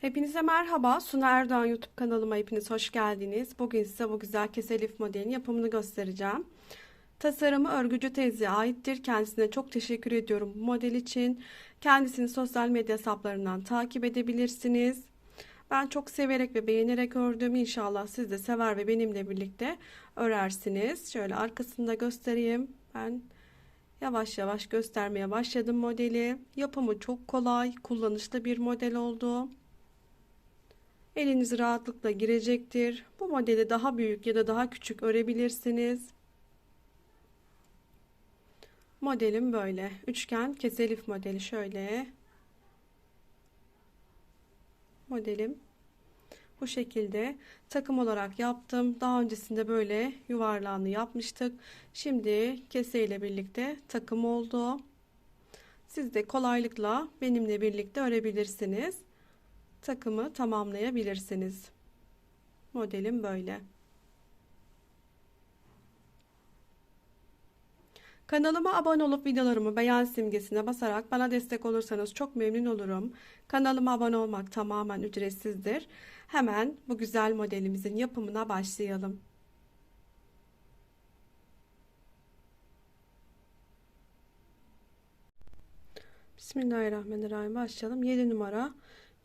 Hepinize merhaba. Suna Erdoğan YouTube kanalıma hepiniz hoş geldiniz. Bugün size bu güzel kese lif modelin yapımını göstereceğim. Tasarımı örgücü teyzeye aittir. Kendisine çok teşekkür ediyorum bu model için. Kendisini sosyal medya hesaplarından takip edebilirsiniz. Ben çok severek ve beğenerek ördüm. İnşallah siz de sever ve benimle birlikte örersiniz. Şöyle arkasını da göstereyim. Ben yavaş yavaş göstermeye başladım modeli. Yapımı çok kolay, kullanışlı bir model oldu. Eliniz rahatlıkla girecektir. Bu modeli daha büyük ya da daha küçük örebilirsiniz. Modelim böyle. Üçgen keselif modeli şöyle. Modelim bu şekilde takım olarak yaptım. Daha öncesinde böyle yuvarlağını yapmıştık. Şimdi kese ile birlikte takım oldu. Siz de kolaylıkla benimle birlikte örebilirsiniz takımı tamamlayabilirsiniz. Modelim böyle. Kanalıma abone olup videolarımı beğen simgesine basarak bana destek olursanız çok memnun olurum. Kanalıma abone olmak tamamen ücretsizdir. Hemen bu güzel modelimizin yapımına başlayalım. Bismillahirrahmanirrahim başlayalım. 7 numara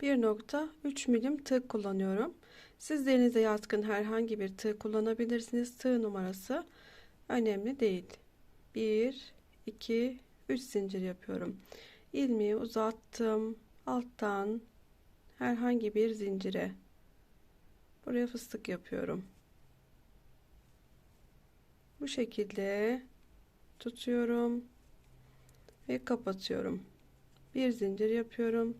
1.3 milim tığ kullanıyorum. Sizlerinize yatkın herhangi bir tığ kullanabilirsiniz. Tığ numarası önemli değil. 1, 2, 3 zincir yapıyorum. İlmeği uzattım. Alttan herhangi bir zincire buraya fıstık yapıyorum. Bu şekilde tutuyorum ve kapatıyorum. Bir zincir yapıyorum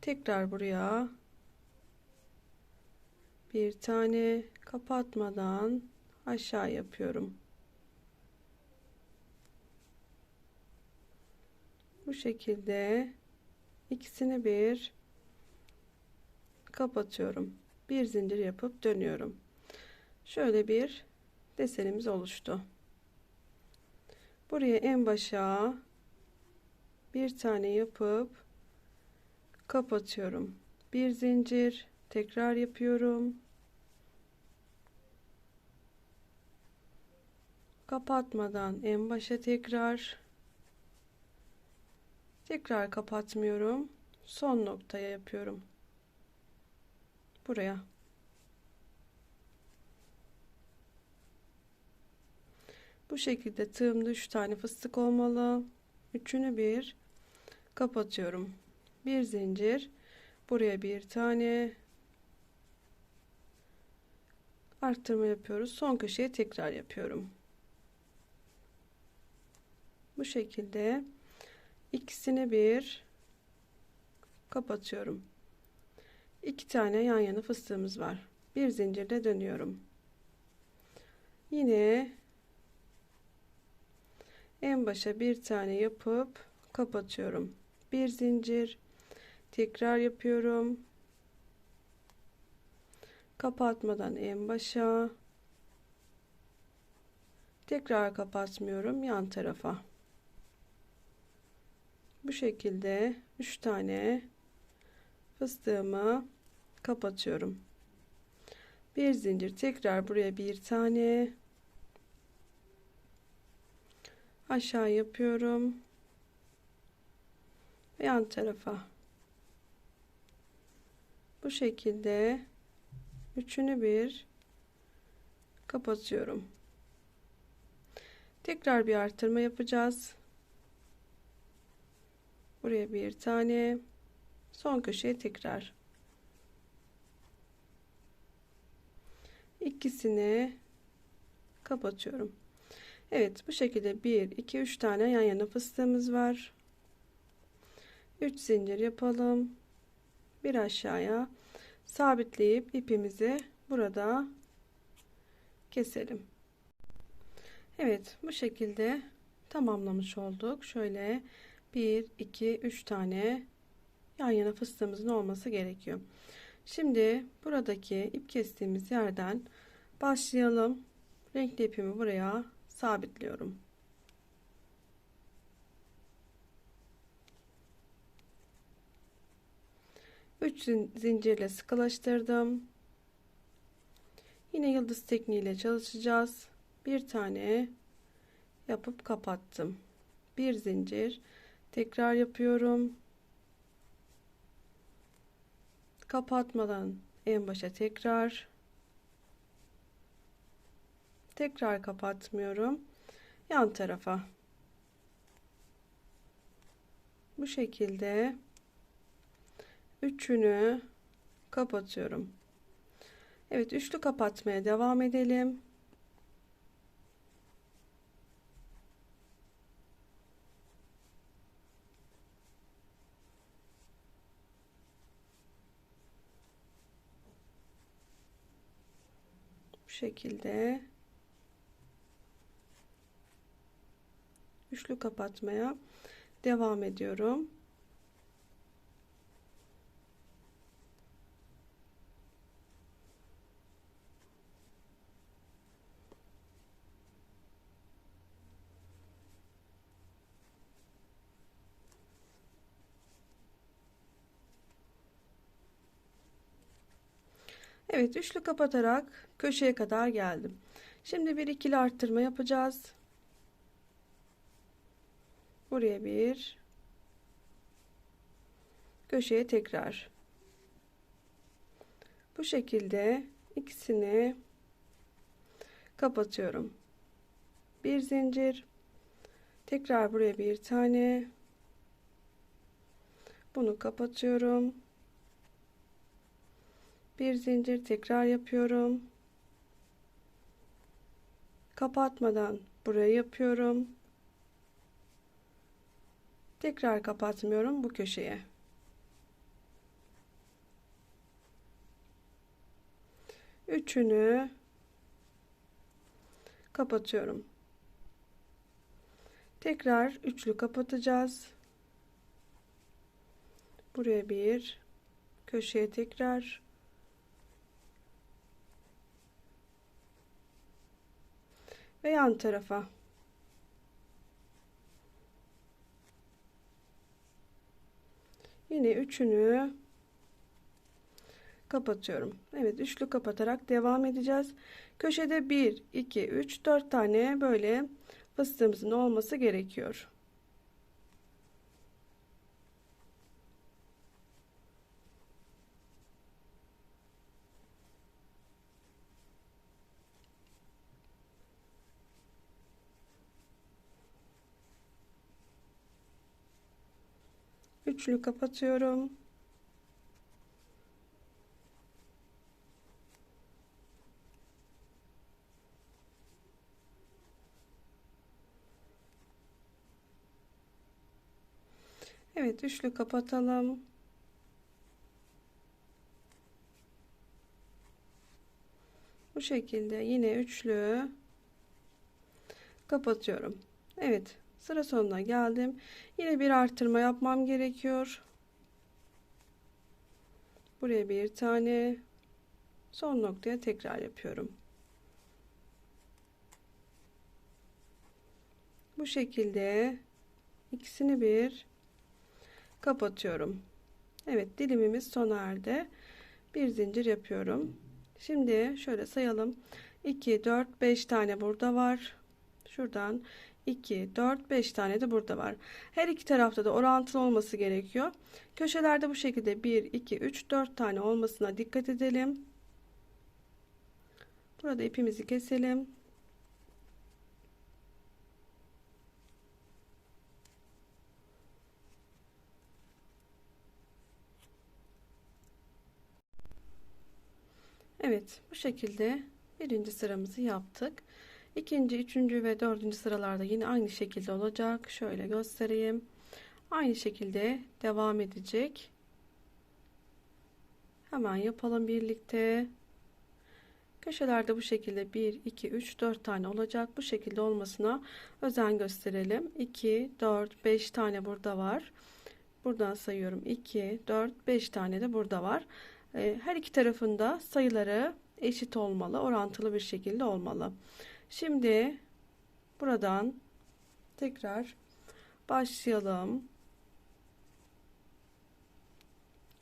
tekrar buraya. Bir tane kapatmadan aşağı yapıyorum. Bu şekilde ikisini bir kapatıyorum. Bir zincir yapıp dönüyorum. Şöyle bir desenimiz oluştu. Buraya en başa bir tane yapıp kapatıyorum. Bir zincir. Tekrar yapıyorum. Kapatmadan en başa tekrar. Tekrar kapatmıyorum. Son noktaya yapıyorum. Buraya. Bu şekilde tığımda 3 tane fıstık olmalı. Üçünü bir. Kapatıyorum bir zincir buraya bir tane arttırma yapıyoruz. Son köşeye tekrar yapıyorum. Bu şekilde ikisini bir kapatıyorum. İki tane yan yana fıstığımız var. Bir zincirle dönüyorum. Yine en başa bir tane yapıp kapatıyorum. Bir zincir tekrar yapıyorum. Kapatmadan en başa. Tekrar kapatmıyorum yan tarafa. Bu şekilde 3 tane fıstığımı kapatıyorum. Bir zincir tekrar buraya bir tane. Aşağı yapıyorum. Ve yan tarafa bu şekilde üçünü bir kapatıyorum. Tekrar bir artırma yapacağız. Buraya bir tane son köşeye tekrar. İkisini kapatıyorum. Evet bu şekilde 1 2 3 tane yan yana fıstığımız var. 3 zincir yapalım bir aşağıya sabitleyip ipimizi burada keselim. Evet bu şekilde tamamlamış olduk. Şöyle 1 2 3 tane yan yana fıstığımızın olması gerekiyor. Şimdi buradaki ip kestiğimiz yerden başlayalım. Renkli ipimi buraya sabitliyorum. 3 zincirle sıkılaştırdım. Yine yıldız tekniğiyle çalışacağız. Bir tane yapıp kapattım. Bir zincir tekrar yapıyorum. Kapatmadan en başa tekrar tekrar kapatmıyorum. Yan tarafa bu şekilde üçünü kapatıyorum. Evet üçlü kapatmaya devam edelim. Bu şekilde üçlü kapatmaya devam ediyorum. Evet üçlü kapatarak köşeye kadar geldim. Şimdi bir ikili arttırma yapacağız. Buraya bir köşeye tekrar bu şekilde ikisini kapatıyorum. Bir zincir tekrar buraya bir tane bunu kapatıyorum bir zincir tekrar yapıyorum. Kapatmadan buraya yapıyorum. Tekrar kapatmıyorum bu köşeye. Üçünü kapatıyorum. Tekrar üçlü kapatacağız. Buraya bir köşeye tekrar ve yan tarafa. Yine üçünü kapatıyorum. Evet üçlü kapatarak devam edeceğiz. Köşede 1, 2, 3, 4 tane böyle fıstığımızın olması gerekiyor. Üçlü kapatıyorum. Evet üçlü kapatalım. Bu şekilde yine üçlü kapatıyorum. Evet sıra sonuna geldim. Yine bir artırma yapmam gerekiyor. Buraya bir tane son noktaya tekrar yapıyorum. Bu şekilde ikisini bir kapatıyorum. Evet dilimimiz sona erdi. Bir zincir yapıyorum. Şimdi şöyle sayalım. 2 4 5 tane burada var. Şuradan 2, 4, 5 tane de burada var. Her iki tarafta da orantılı olması gerekiyor. Köşelerde bu şekilde 1, 2, 3, 4 tane olmasına dikkat edelim. Burada ipimizi keselim. Evet bu şekilde birinci sıramızı yaptık. İkinci, üçüncü ve dördüncü sıralarda yine aynı şekilde olacak. Şöyle göstereyim. Aynı şekilde devam edecek. Hemen yapalım birlikte. Köşelerde bu şekilde 1, 2, 3, 4 tane olacak. Bu şekilde olmasına özen gösterelim. 2, 4, 5 tane burada var. Buradan sayıyorum. 2, 4, 5 tane de burada var. Ee, her iki tarafında sayıları eşit olmalı. Orantılı bir şekilde olmalı. Şimdi buradan tekrar başlayalım.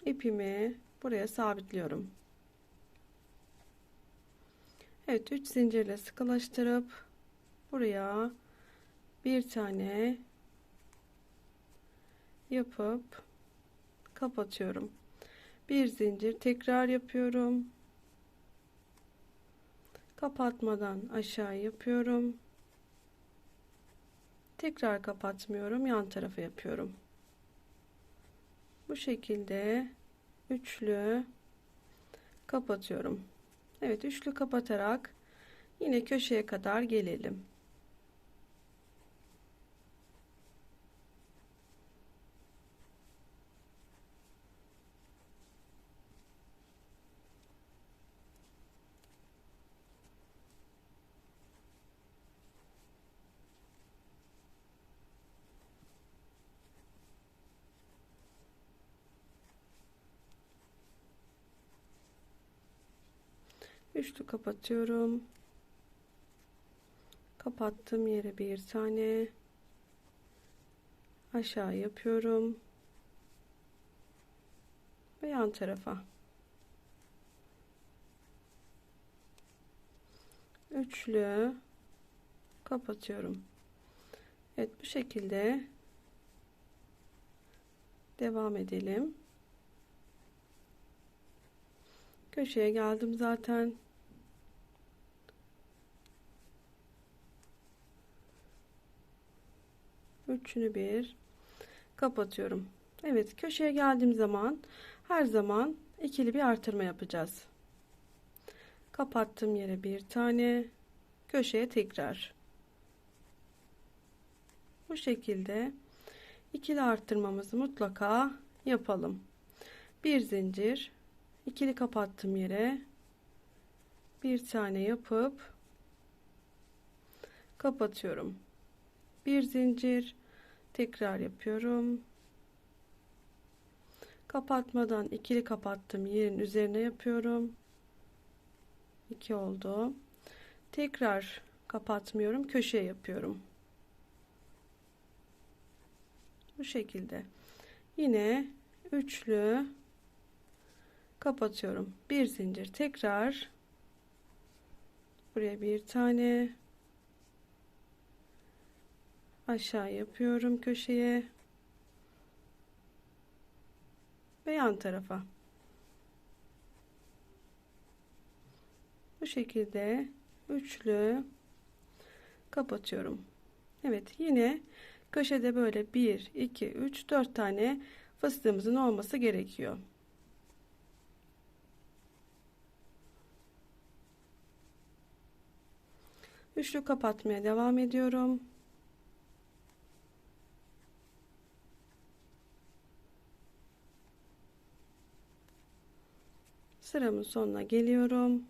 ipimi buraya sabitliyorum. Evet 3 zincirle sıkılaştırıp buraya bir tane yapıp kapatıyorum. Bir zincir tekrar yapıyorum. Kapatmadan aşağı yapıyorum. Tekrar kapatmıyorum. Yan tarafa yapıyorum. Bu şekilde üçlü kapatıyorum. Evet üçlü kapatarak yine köşeye kadar gelelim. Üçlü kapatıyorum. Kapattığım yere bir tane aşağı yapıyorum. Ve yan tarafa. Üçlü kapatıyorum. Evet bu şekilde devam edelim. Köşeye geldim zaten. Üçünü bir kapatıyorum. Evet köşeye geldiğim zaman her zaman ikili bir artırma yapacağız. Kapattığım yere bir tane köşeye tekrar. Bu şekilde ikili arttırmamızı mutlaka yapalım. Bir zincir ikili kapattığım yere bir tane yapıp kapatıyorum. Bir zincir tekrar yapıyorum. Kapatmadan ikili kapattım yerin üzerine yapıyorum. 2 oldu. Tekrar kapatmıyorum. Köşeye yapıyorum. Bu şekilde. Yine üçlü kapatıyorum. Bir zincir tekrar buraya bir tane aşağı yapıyorum köşeye. Ve yan tarafa. Bu şekilde üçlü kapatıyorum. Evet yine köşede böyle 1 2 3 4 tane fıstığımızın olması gerekiyor. Üçlü kapatmaya devam ediyorum sıramın sonuna geliyorum.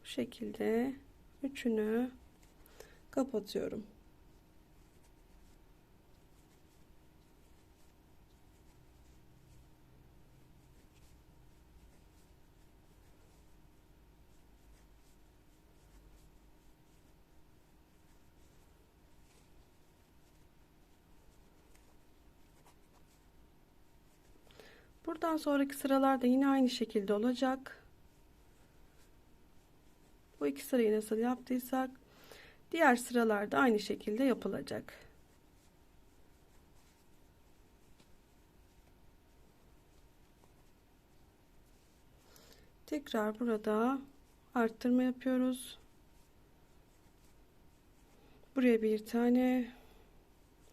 Bu şekilde üçünü kapatıyorum. Buradan sonraki sıralarda yine aynı şekilde olacak. Bu iki sırayı nasıl yaptıysak diğer sıralarda aynı şekilde yapılacak. Tekrar burada arttırma yapıyoruz. Buraya bir tane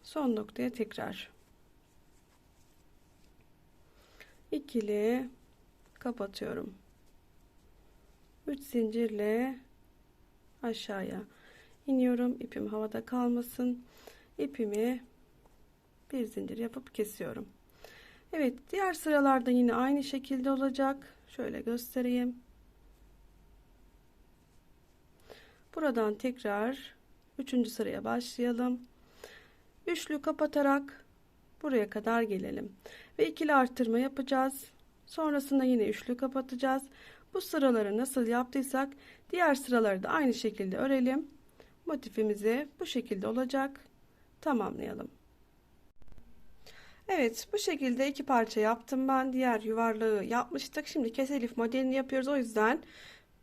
son noktaya tekrar ikili kapatıyorum. 3 zincirle aşağıya iniyorum. İpim havada kalmasın. İpimi bir zincir yapıp kesiyorum. Evet, diğer sıralarda yine aynı şekilde olacak. Şöyle göstereyim. Buradan tekrar 3. sıraya başlayalım. Üçlü kapatarak buraya kadar gelelim ve ikili arttırma yapacağız sonrasında yine üçlü kapatacağız bu sıraları nasıl yaptıysak Diğer sıraları da aynı şekilde örelim. Motifimizi bu şekilde olacak. Tamamlayalım. Evet bu şekilde iki parça yaptım ben. Diğer yuvarlağı yapmıştık. Şimdi keselif modelini yapıyoruz. O yüzden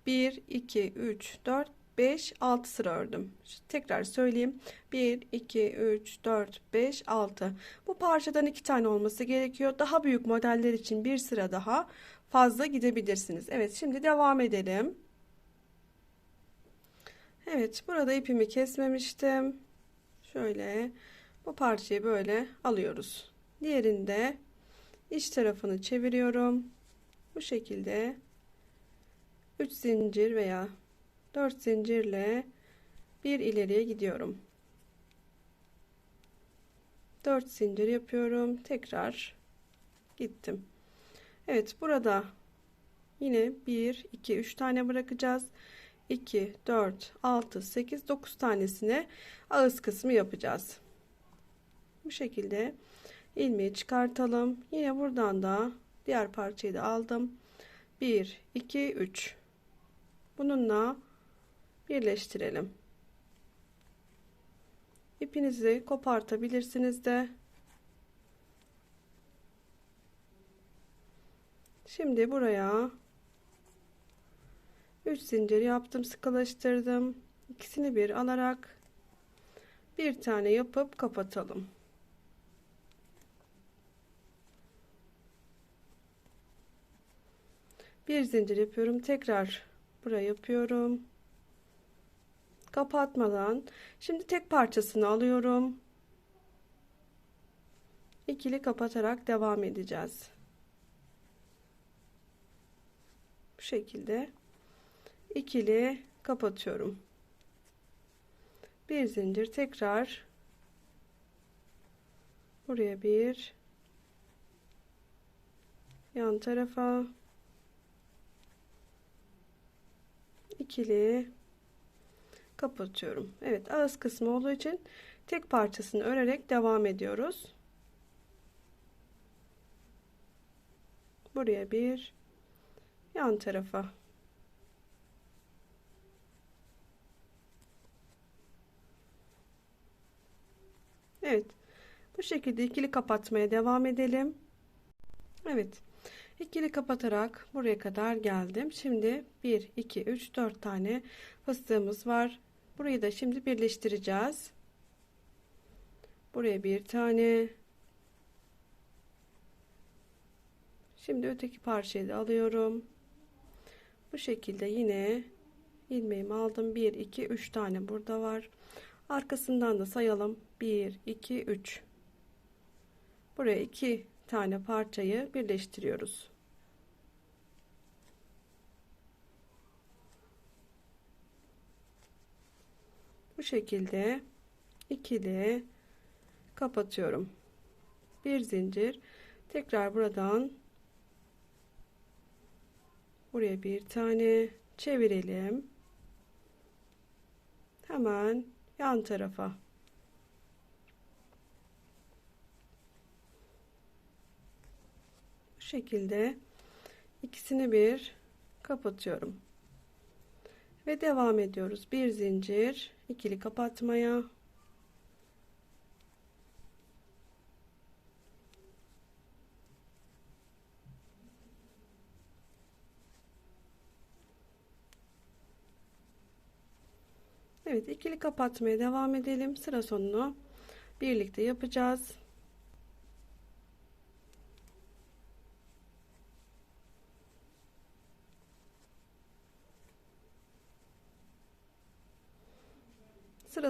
1, 2, 3, 4, 5, 6 sıra ördüm. Tekrar söyleyeyim. 1, 2, 3, 4, 5, 6. Bu parçadan iki tane olması gerekiyor. Daha büyük modeller için bir sıra daha fazla gidebilirsiniz. Evet şimdi devam edelim. Evet burada ipimi kesmemiştim. Şöyle bu parçayı böyle alıyoruz. Diğerinde iç tarafını çeviriyorum. Bu şekilde 3 zincir veya 4 zincirle bir ileriye gidiyorum. 4 zincir yapıyorum. Tekrar gittim. Evet burada yine 1 2 3 tane bırakacağız. 2 4 6 8 9 tanesine ağız kısmı yapacağız. Bu şekilde ilmeği çıkartalım. Yine buradan da diğer parçayı da aldım. 1 2 3 bununla birleştirelim. İpinizi kopartabilirsiniz de. Şimdi buraya 3 zincir yaptım, sıkılaştırdım. İkisini bir alarak bir tane yapıp kapatalım. Bir zincir yapıyorum. Tekrar buraya yapıyorum kapatmadan şimdi tek parçasını alıyorum. İkili kapatarak devam edeceğiz. Bu şekilde ikili kapatıyorum. Bir zincir tekrar buraya bir yan tarafa ikili kapatıyorum. Evet ağız kısmı olduğu için tek parçasını örerek devam ediyoruz. Buraya bir yan tarafa Evet bu şekilde ikili kapatmaya devam edelim. Evet ikili kapatarak buraya kadar geldim. Şimdi 1 2 3 4 tane fıstığımız var. Burayı da şimdi birleştireceğiz. Buraya bir tane. Şimdi öteki parçayı da alıyorum. Bu şekilde yine ilmeğimi aldım. 1 2 3 tane burada var. Arkasından da sayalım. 1 2 3. Buraya 2 tane parçayı birleştiriyoruz. Şekilde ikili kapatıyorum. Bir zincir. Tekrar buradan buraya bir tane çevirelim. Hemen yan tarafa. Bu şekilde ikisini bir kapatıyorum ve devam ediyoruz. Bir zincir ikili kapatmaya. Evet ikili kapatmaya devam edelim. Sıra sonunu birlikte yapacağız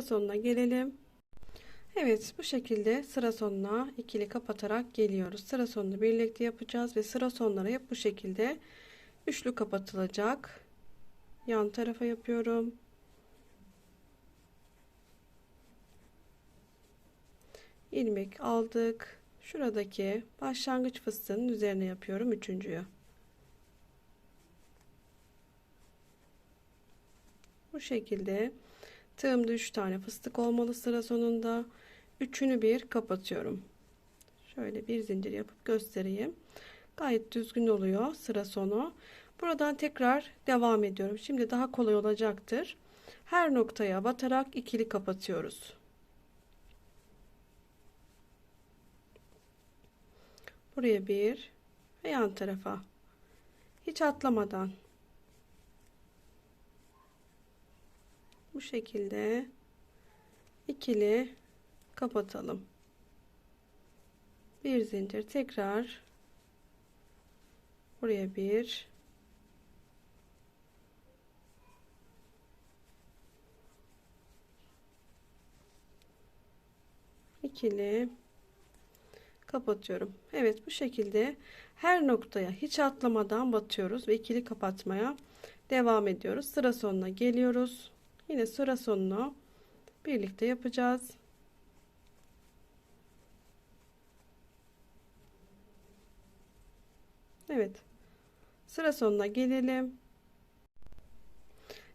sıra sonuna gelelim. Evet bu şekilde sıra sonuna ikili kapatarak geliyoruz. Sıra sonunu birlikte yapacağız ve sıra sonları hep bu şekilde üçlü kapatılacak. Yan tarafa yapıyorum. ilmek aldık. Şuradaki başlangıç fıstığının üzerine yapıyorum üçüncüyü. Bu şekilde Tığımda 3 tane fıstık olmalı sıra sonunda. Üçünü bir kapatıyorum. Şöyle bir zincir yapıp göstereyim. Gayet düzgün oluyor sıra sonu. Buradan tekrar devam ediyorum. Şimdi daha kolay olacaktır. Her noktaya batarak ikili kapatıyoruz. Buraya bir ve yan tarafa. Hiç atlamadan. Bu şekilde ikili kapatalım. Bir zincir tekrar buraya bir ikili kapatıyorum. Evet bu şekilde her noktaya hiç atlamadan batıyoruz ve ikili kapatmaya devam ediyoruz. Sıra sonuna geliyoruz. Yine sıra sonunu birlikte yapacağız. Evet. Sıra sonuna gelelim.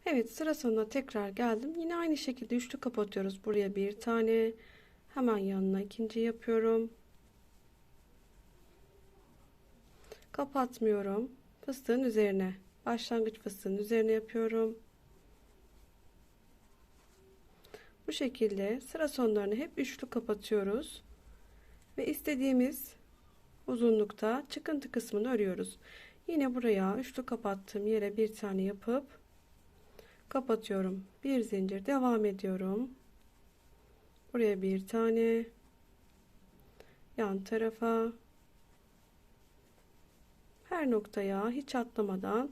Evet sıra sonuna tekrar geldim. Yine aynı şekilde üçlü kapatıyoruz. Buraya bir tane. Hemen yanına ikinci yapıyorum. Kapatmıyorum. Fıstığın üzerine. Başlangıç fıstığın üzerine yapıyorum. Bu şekilde sıra sonlarını hep üçlü kapatıyoruz. Ve istediğimiz uzunlukta çıkıntı kısmını örüyoruz. Yine buraya üçlü kapattığım yere bir tane yapıp kapatıyorum. Bir zincir devam ediyorum. Buraya bir tane yan tarafa her noktaya hiç atlamadan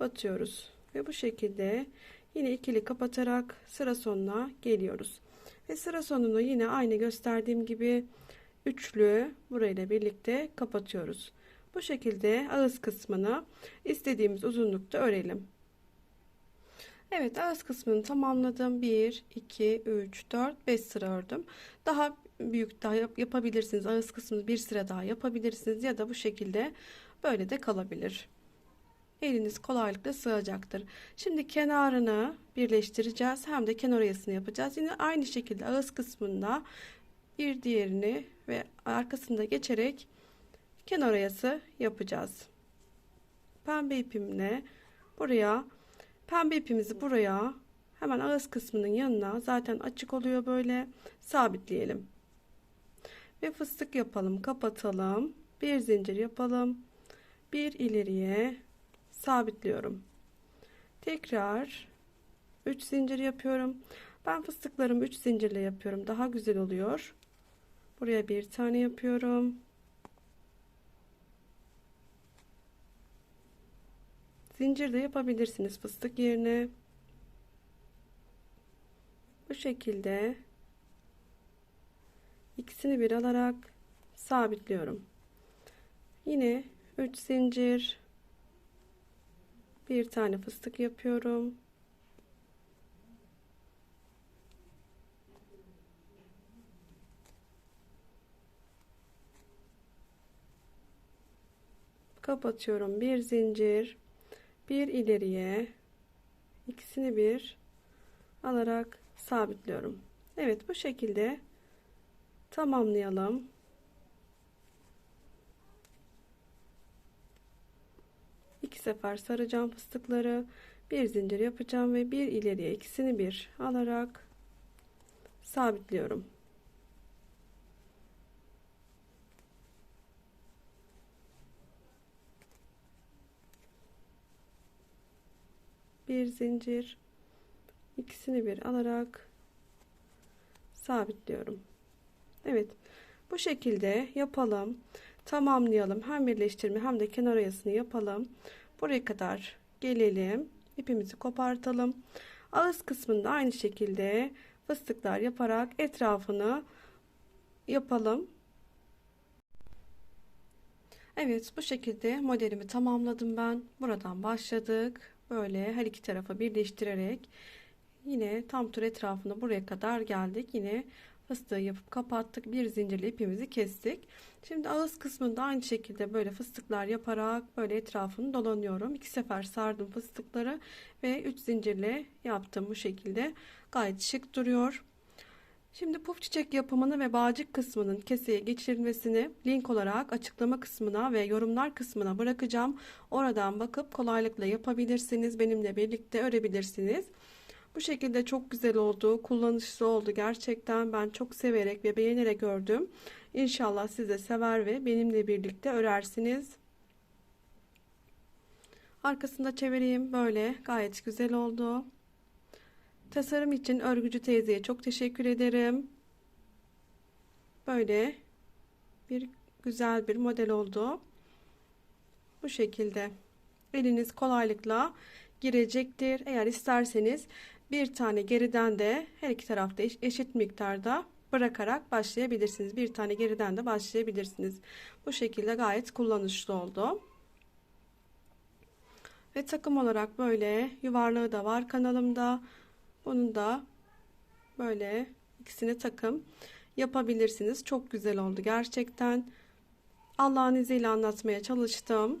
batıyoruz ve bu şekilde yine ikili kapatarak sıra sonuna geliyoruz. Ve sıra sonunu yine aynı gösterdiğim gibi üçlü burayla birlikte kapatıyoruz. Bu şekilde ağız kısmını istediğimiz uzunlukta örelim. Evet ağız kısmını tamamladım. 1 2 3 4 5 sıra ördüm. Daha büyük daha yap yapabilirsiniz. Ağız kısmını bir sıra daha yapabilirsiniz ya da bu şekilde böyle de kalabilir eliniz kolaylıkla sığacaktır. Şimdi kenarını birleştireceğiz. Hem de kenar oyasını yapacağız. Yine aynı şekilde ağız kısmında bir diğerini ve arkasında geçerek kenar oyası yapacağız. Pembe ipimle buraya pembe ipimizi buraya hemen ağız kısmının yanına zaten açık oluyor böyle sabitleyelim. Ve fıstık yapalım, kapatalım. Bir zincir yapalım. Bir ileriye sabitliyorum. Tekrar 3 zincir yapıyorum. Ben fıstıklarımı 3 zincirle yapıyorum. Daha güzel oluyor. Buraya bir tane yapıyorum. Zincir de yapabilirsiniz fıstık yerine. Bu şekilde ikisini bir alarak sabitliyorum. Yine 3 zincir bir tane fıstık yapıyorum. Kapatıyorum. Bir zincir, bir ileriye, ikisini bir alarak sabitliyorum. Evet bu şekilde tamamlayalım. İki sefer saracağım fıstıkları bir zincir yapacağım ve bir ileriye ikisini bir alarak sabitliyorum. Bir zincir ikisini bir alarak sabitliyorum. Evet bu şekilde yapalım. Tamamlayalım. Hem birleştirme hem de kenar oyasını yapalım buraya kadar gelelim. İpimizi kopartalım. Ağız kısmında aynı şekilde fıstıklar yaparak etrafını yapalım. Evet bu şekilde modelimi tamamladım ben. Buradan başladık. Böyle her iki tarafa birleştirerek yine tam tur etrafını buraya kadar geldik. Yine fıstığı yapıp kapattık. Bir zincirle ipimizi kestik şimdi ağız kısmında aynı şekilde böyle fıstıklar yaparak böyle etrafını dolanıyorum iki sefer sardım fıstıkları ve 3 zincirle yaptım bu şekilde gayet şık duruyor Şimdi puf çiçek yapımını ve bağcık kısmının keseye geçirilmesini link olarak açıklama kısmına ve yorumlar kısmına bırakacağım. Oradan bakıp kolaylıkla yapabilirsiniz. Benimle birlikte örebilirsiniz. Bu şekilde çok güzel oldu. Kullanışlı oldu. Gerçekten ben çok severek ve beğenerek ördüm. İnşallah siz de sever ve benimle birlikte örersiniz. Arkasında çevireyim. Böyle gayet güzel oldu. Tasarım için örgücü teyzeye çok teşekkür ederim. Böyle bir güzel bir model oldu. Bu şekilde eliniz kolaylıkla girecektir. Eğer isterseniz bir tane geriden de her iki tarafta eşit miktarda bırakarak başlayabilirsiniz. Bir tane geriden de başlayabilirsiniz. Bu şekilde gayet kullanışlı oldu. Ve takım olarak böyle yuvarlığı da var kanalımda. Bunun da böyle ikisini takım yapabilirsiniz. Çok güzel oldu gerçekten. Allah'ın izniyle anlatmaya çalıştım.